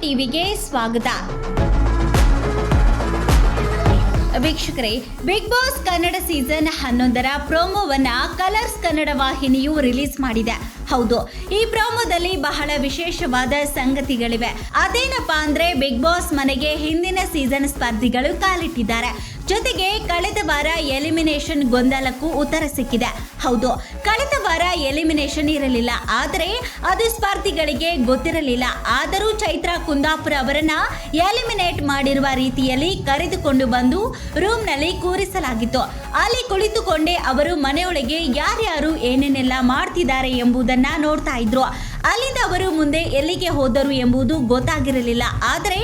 ಟಿವಿಗೆ ಸ್ವಾಗತ. ವೀಕ್ಷಕರೇ ಬಿಗ್ ಬಾಸ್ ಕನ್ನಡ ಸೀಸನ್ ಹನ್ನೊಂದರ ಪ್ರೋಮೋವನ್ನ ಕಲರ್ಸ್ ಕನ್ನಡ ವಾಹಿನಿಯು ರಿಲೀಸ್ ಮಾಡಿದೆ. ಹೌದು, ಈ ಪ್ರೋಮೋದಲ್ಲಿ ಬಹಳ ವಿಶೇಷವಾದ ಸಂಗತಿಗಳಿವೆ. ಅದೇನಪ್ಪಾ ಅಂದ್ರೆ ಬಿಗ್ ಬಾಸ್ ಮನೆಗೆ ಹಿಂದಿನ ಸೀಸನ್ ಸ್ಪರ್ಧಿಗಳು ಕಾಲಿಟ್ಟಿದ್ದಾರೆ. ಜೊತೆಗೆ ಕಳೆದ ವಾರ ಎಲಿಮಿನೇಷನ್ ಗೊಂದಲಕ್ಕೂ ಉತ್ತರ ಸಿಕ್ಕಿದೆ. ಹೌದು, ಕಳೆದ ವಾರ ಎಲಿಮಿನೇಷನ್ ಇರಲಿಲ್ಲ. ಆದರೆ ಅದು ಸ್ಪರ್ಧಿಗಳಿಗೆ ಗೊತ್ತಿರಲಿಲ್ಲ. ಆದರೂ ಚೈತ್ರ ಕುಂದಾಪುರ ಅವರನ್ನ ಎಲಿಮಿನೇಟ್ ಮಾಡಿರುವ ರೀತಿಯಲ್ಲಿ ಕರೆದುಕೊಂಡು ಬಂದು ರೂಮ್ನಲ್ಲಿ ಕೂರಿಸಲಾಗಿತ್ತು. ಅಲ್ಲಿ ಕುಳಿತುಕೊಂಡೇ ಅವರು ಮನೆಯೊಳಗೆ ಯಾರ್ಯಾರು ಏನೇನೆಲ್ಲ ಮಾಡ್ತಿದ್ದಾರೆ ಎಂಬುದನ್ನ ನೋಡ್ತಾ ಇದ್ರು. ಅಲ್ಲಿಂದ ಅವರು ಮುಂದೆ ಎಲ್ಲಿಗೆ ಹೋದರು ಎಂಬುದು ಗೊತ್ತಾಗಿರಲಿಲ್ಲ. ಆದರೆ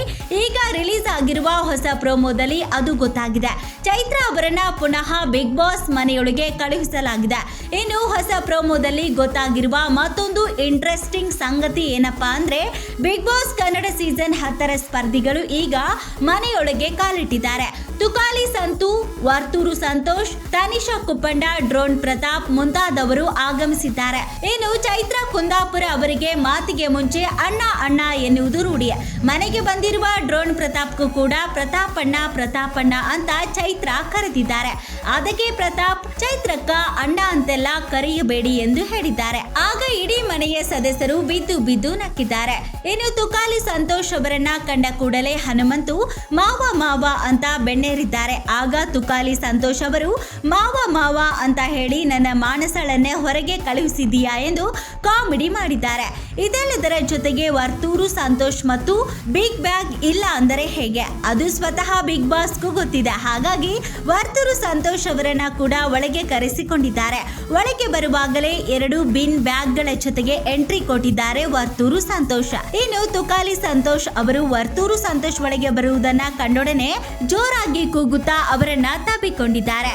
ಈಗ ರಿಲೀಸ್ ಆಗಿರುವ ಹೊಸ ಪ್ರೋಮೋದಲ್ಲಿ ಅದು ಗೊತ್ತಾಗಿದೆ. ಚೈತ್ರ ಅವರನ್ನ ಪುನಃ ಬಿಗ್ ಬಾಸ್ ಮನೆಯೊಳಗೆ ಕಳುಹಿಸಲಾಗಿದೆ. ಇನ್ನು ಹೊಸ ಪ್ರೋಮೋದಲ್ಲಿ ಗೊತ್ತಾಗಿರುವ ಮತ್ತೊಂದು ಇಂಟ್ರೆಸ್ಟಿಂಗ್ ಸಂಗತಿ ಏನಪ್ಪಾ ಅಂದ್ರೆ ಬಿಗ್ ಬಾಸ್ ಕನ್ನಡ ಸೀಸನ್ ಹತ್ತರ ಸ್ಪರ್ಧಿಗಳು ಈಗ ಮನೆಯೊಳಗೆ ಕಾಲಿಟ್ಟಿದ್ದಾರೆ. ತುಕಾಲಿ ಸಂತು, ವರ್ತೂರು ಸಂತೋಷ್, ತನಿಷಾ ಕುಪ್ಪಂಡ ಡ್ರೋನ್ ಪ್ರತಾಪ್ ಮುಂತಾದವರು ಆಗಮಿಸಿದ್ದಾರೆ. ಇನ್ನು ಚೈತ್ರ ಕುಂದಾಪುರ ಅವರಿಗೆ ಮಾತಿಗೆ ಮುಂಚೆ ಅಣ್ಣ ಅಣ್ಣ ಎನ್ನುವುದು ರೂಢಿ. ಮನೆಗೆ ಬಂದಿರುವ ಡ್ರೋನ್ ಪ್ರತಾಪ್ಗೂ ಕೂಡ ಪ್ರತಾಪಣ್ಣ ಪ್ರತಾಪಣ್ಣ ಅಂತ ಚೈತ್ರ ಕರೆದಿದ್ದಾರೆ. ಅದಕ್ಕೆ ಪ್ರತಾಪ್, ಚೈತ್ರಕ್ಕ ಅಣ್ಣ ಅಂತೆಲ್ಲ ಕರೆಯಬೇಡಿ ಎಂದು ಹೇಳಿದ್ದಾರೆ. ಆಗ ಇಡೀ ಮನೆಯ ಸದಸ್ಯರು ಬಿದ್ದು ಬಿದ್ದು ನಕ್ಕಿದ್ದಾರೆ. ಇನ್ನು ತುಕಾಲಿ ಸಂತೋಷ್ ಅವರನ್ನ ಕಂಡ ಕೂಡಲೇ ಹನುಮಂತು, ಮಾವ ಮಾವ ಅಂತ ಬೆಣ್ಣೇರಿದ್ದಾರೆ. ಆಗ ತುಕಾಲಿ ಸಂತೋಷ್ ಅವರು, ಮಾವ ಮಾವ ಅಂತ ಹೇಳಿ ನನ್ನ ಮಾನಸಳನ್ನೇ ಹೊರಗೆ ಕಳುಹಿಸಿದೀಯಾ ಎಂದು ಕಾಮಿಡಿ ಮಾಡಿದ್ದಾರೆ ಇದೆಲ್ಲದರ ಜೊತೆಗೆ ವರ್ತೂರು ಸಂತೋಷ್ ಮತ್ತು ಬಿಗ್ ಬ್ಯಾಗ್ ಇಲ್ಲ ಅಂದರೆ ಹೇಗೆ? ಅದು ಸ್ವತಃ ಬಿಗ್ ಬಾಸ್ಗೂ ಗೊತ್ತಿದೆ. ಹಾಗಾಗಿ ವರ್ತೂರು ಸಂತೋಷ್ ಅವರನ್ನ ಕೂಡ ಒಳಗೆ ಕರೆಸಿಕೊಂಡಿದ್ದಾರೆ. ಒಳಗೆ ಬರುವಾಗಲೇ ಎರಡು ಬಿನ್ ಬ್ಯಾಗ್ಗಳ ಜೊತೆಗೆ ಎಂಟ್ರಿ ಕೊಟ್ಟಿದ್ದಾರೆ ವರ್ತೂರು ಸಂತೋಷ. ಇನ್ನು ತುಕಾಲಿ ಸಂತೋಷ್ ಅವರು ವರ್ತೂರು ಸಂತೋಷ್ ಒಳಗೆ ಬರುವುದನ್ನ ಕಂಡೊಡನೆ ಜೋರಾಗಿ ಕೂಗುತ್ತಾ ಅವರನ್ನ ತಬ್ಬಿಕೊಂಡಿದ್ದಾರೆ.